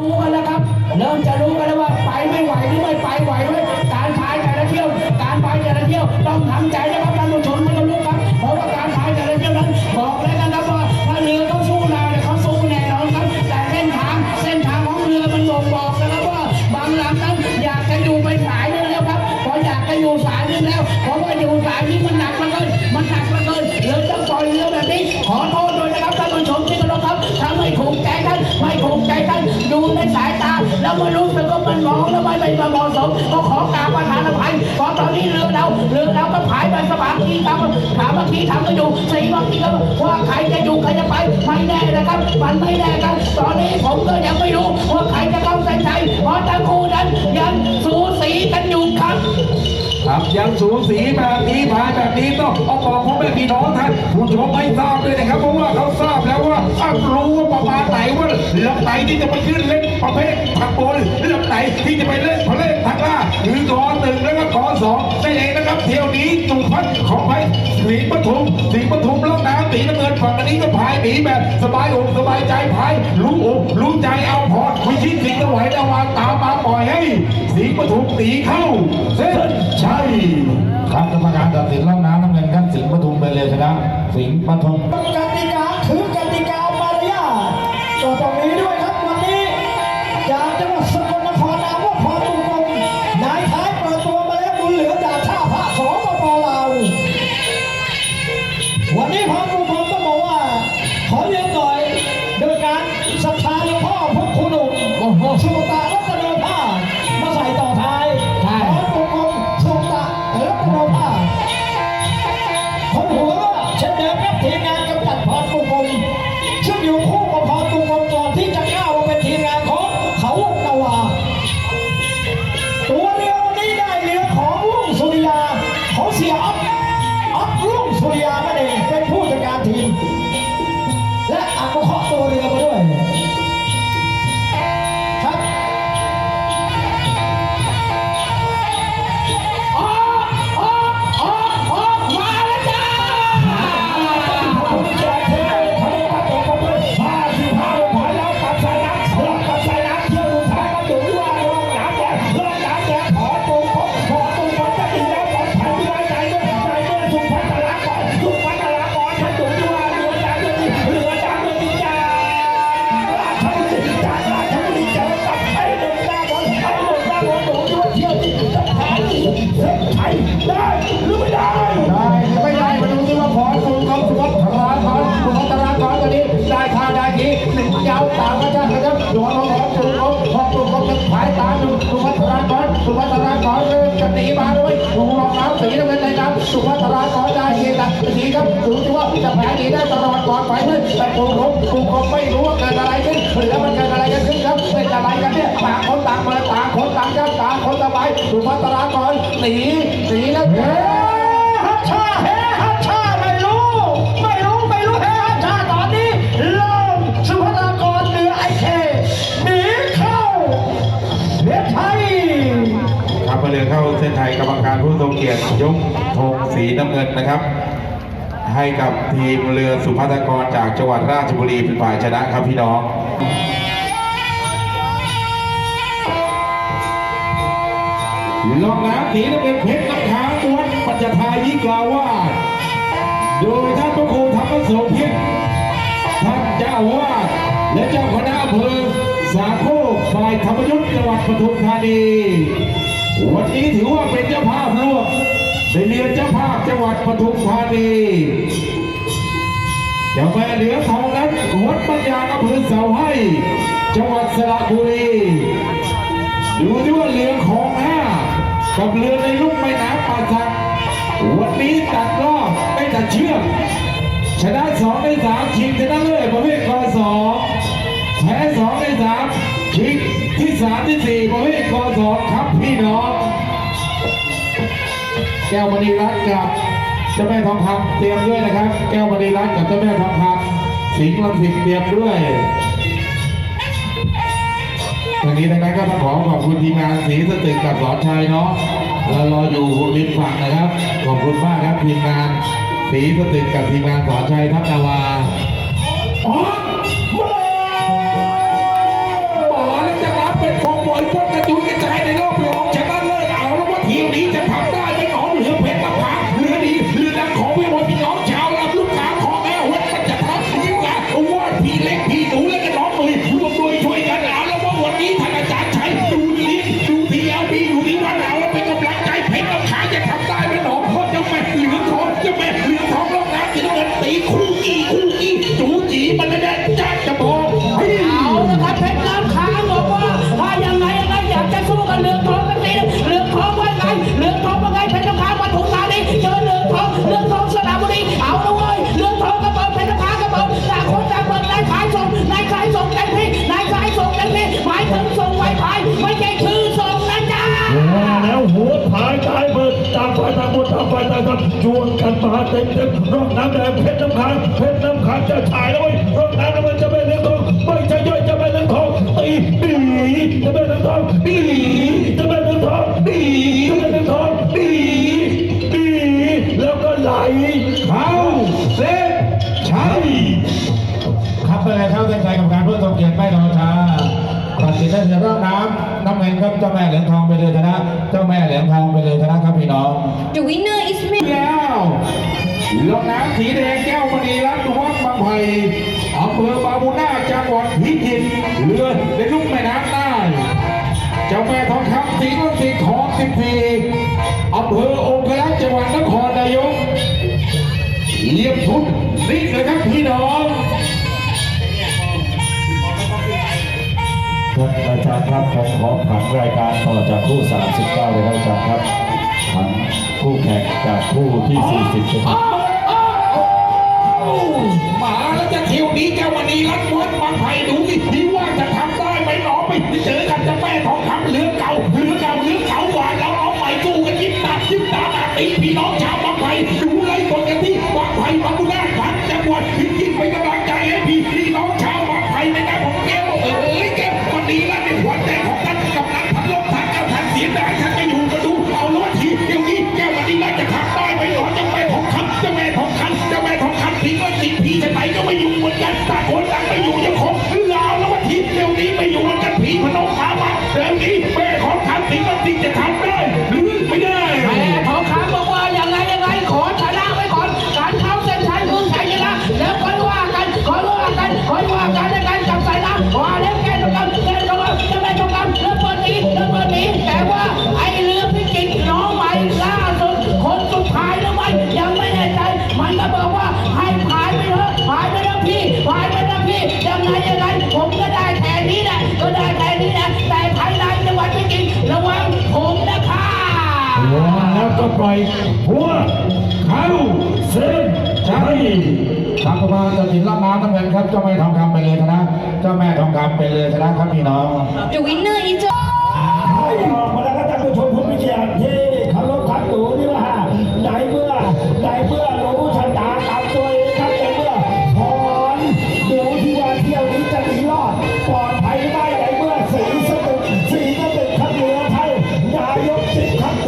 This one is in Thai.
รู้กันแล้วครับเริ่มจะรู้กันแล้วว่าไปไม่ไหวหรือไม่ไปไหวด้วยการพายแต่ละเที่ยว การพายแต่ละเที่ยวต้องทำใจนะครับท่านผู้ชมไม่ต้องรู้ครับเพราะว่าการพายแต่ละเที่ยวนั้นบอกเลยนะครับว่าถ้าเรือเขาสู้นาเนี่ยเขาสู้แน่นอนครับ แต่เส้นทางเส้นทางของเรือมันบ่งบอกนะครับว่าบางลำนั้นอยากจะอยู่ไปสายนึงแล้วครับพออยากจะอยู่สายนึงแล้วเพราะว่าอยู่สายนี้มันหนักเหลือเกินมันหนักเหลือเกิ แล้วไม่รู้สึกว่ามันมองแล้วไม่ไม่เหมาะสมก็ขอกราบประธานอภัยเพราะตอนนี้เรือเราเรือเราก็ผายไปสวาคีครับขาเมื่อกี้ทำกันอยู่สี่เมื่อกี้ครับว่าใครจะอยู่ใครจะไปไม่แน่นะครับมันไม่แน่ครับตอนนี้ผมก็ยังไม่รู้ว่าใครจะเข้าเส้นชัยเพราะทั้งคู่นั้นยังสูสีกันอยู่ครับครับยังสูสีแบบนี้พายแบบนี้ต้องเอาบอกพ่อแม่พี่น้องท่านผู้ชมไม่ทราบเลยนะครับเพราะว่าเขาทราบ แล้วว่าอ้าวรู้ว่าประมาณไหนว่าลำไหนที่จะไปขึ้นเล่นประเภททางบนลำไหนที่จะไปเล่นประเภททางล่างหรือกอหนึ่งแล้วก็กอสองได้เองนะครับเที่ยวนี้จุพัฒน์ของไปสีปทุมสีปทุมล่องน้ำสีน้ำเงินฝั่งอันนี้ก็พายหนีแบบสบายอกสบายใจพายรู้อกรู้ใจเอาพอดวิชิตสิงห์ไหวดาวานตามมาปล่อยให้สีปทุมตีเข้าเส้นชัยครับกรรมการตัดสินล่องน้ำน้ำเงินครับสิงห์ปทุมไปเลยชนะสิงห์ปทุมกติกา ก็ต้องนี้ด้วยครับวันนี้จากจังหวัด น้ำสุวัฒน์ธาราขอได้ทีตัดสีครับดูที่ว่าจะแพ้ดีได้ตลอดก่อนไปเลยแต่ปูรมปูรมไม่รู้ว่าเกิดอะไรขึ้นแล้วมันเกิดอะไรกันขึ้นครับเป็นอะไรกันเนี่ยต่างคนต่างมาต่างคนต่างกันต่างคนต่างไปสุวัฒน์ธารากรหนีหนีแล้วเน้ำเงินนะครับ ให้กับทีมเรือสุภัทกรจากจังหวัดราชบุรีเป็นฝ่ายชนะครับพี่น้องลองน้ำสีน้ำเงินเพชรน้ำค้างม้วนปัจจทายิกล่าวว่า โดยท่านพระครูธรรมโสพิษท่านเจ้าวาสและเจ้าคณะอำเภอสาโคกฝ่ายธรรมยุทธ์จังหวัดปทุมธานี วันนี้ถือว่าเป็นเจ้าภาพร่วม เป็นเรือเจ้าภาพจังหวัดปทุมธานีเจ้าแม่เหลือทองนั้นวัดปัญญาอำเภอเสาให้ จังหวัดสระบุรีดูที่ว่าเรือของห้ากับเรือในลุ่มแม่น้ำป่าสักวันนี้ตัดรอบไม่ตัดเชือกชนะสองในสามชิงชนะเลิศประเภทกอสองแพ้สองในสามชิงที่สามที่สี่ประเภทกอสองครับพี่น้อง แก้วมณีรัตน์กับเจ้าแม่ทองคำเตรียมด้วยนะครับ แก้วมณีรัตน์กับเจ้าแม่ทองคำสิงห์ลำสิงเตรียมด้วยทางนี้ทางนั้นก็ต้องขอขอบคุณทีมงานสีสตึกกับสอนชัยเนาะเรารออยู่ริมฝั่งนะครับ ขอบคุณมากครับทีมงานสีสตึกกับทีมงานสอนชัยทัพนาวา หัวผายชายเบิดต่างฝ่ายต่างบนต่างฝ่ายต่างกันจวนกันมาเต็มๆร่มรน้ำแดงเพชรน้ำขางเพชรน้ำขางจะถ่ายแล้วเอ้ยรถน้ำมันจะไป็เรื่องทองไม่ใช่ย่อยจะไป็เรื่องทองตีตีจะไป็เรื่องทองตีจะไป็เรื่องทองตีจะไป็เรื่องทองตีตีแล้วก็ไหลเข้าเซ็ตใชัครับไปเลยครับเส้นชักับการเพื่อทรงเกียรติไม่รอช้า ตัดสินได้ในรอบน้ำน้ำเงินครับเจ้าแม่เหรียญทองไปเลยชนะเจ้าแม่เหรียญทองไปเลยชนะครับพี่น้อง The winner is Miss แล้วลงน้ำสีแดงแก้วมณีรัตน์วัดบางไผ่อำเภอบาบูน่าจังหวัดพิจิตรเรือในลุ่มแม่น้ำใต้เจ้าแม่ทองคำสีนุ่นสีทองสิบสี่อำเภอองครักษ์จังหวัดนครนายกเยี่ยมทุนนี่เลยครับพี่น้อง ครับอาจารย์ครับผมขอผันรายการต่อจากคู่ 39เลยครับอาจารย์ครับผันคู่แข่งจากคู่ที่ 40ครับมาแล้วจะเที่ยวนี้แก้วมณีรัตน์วัดบางไผ่ดูสิที่ว่าจะทำได้ไหมหนอไปเจอกันจะแม่ทองคำเรือเก่าเรือเก่าเรือเก่าหวานเราเอาไปสู้กันยิ้มตายิ้มตาตาตีพี่น้องชาวบางไผ่ดูไล่กดกันที่บางไผ่ ไงยังไงผมก็ได้แค่นี้แหละก็ได้แค่นี้แหละแต่ภายในจังหวัดพิจิตรระวังผมนะคะแล้วก็ปล่อยหัวเข้าเส้นชัยครับประมาณตัดสินรอบน้ำน้ำเงินครับเจ้าแม่ทองคำไปเลยนะเจ้าแม่ทองคำไปเลยนะครับพี่น้อง The winner is ให้ออกมาแล้าาย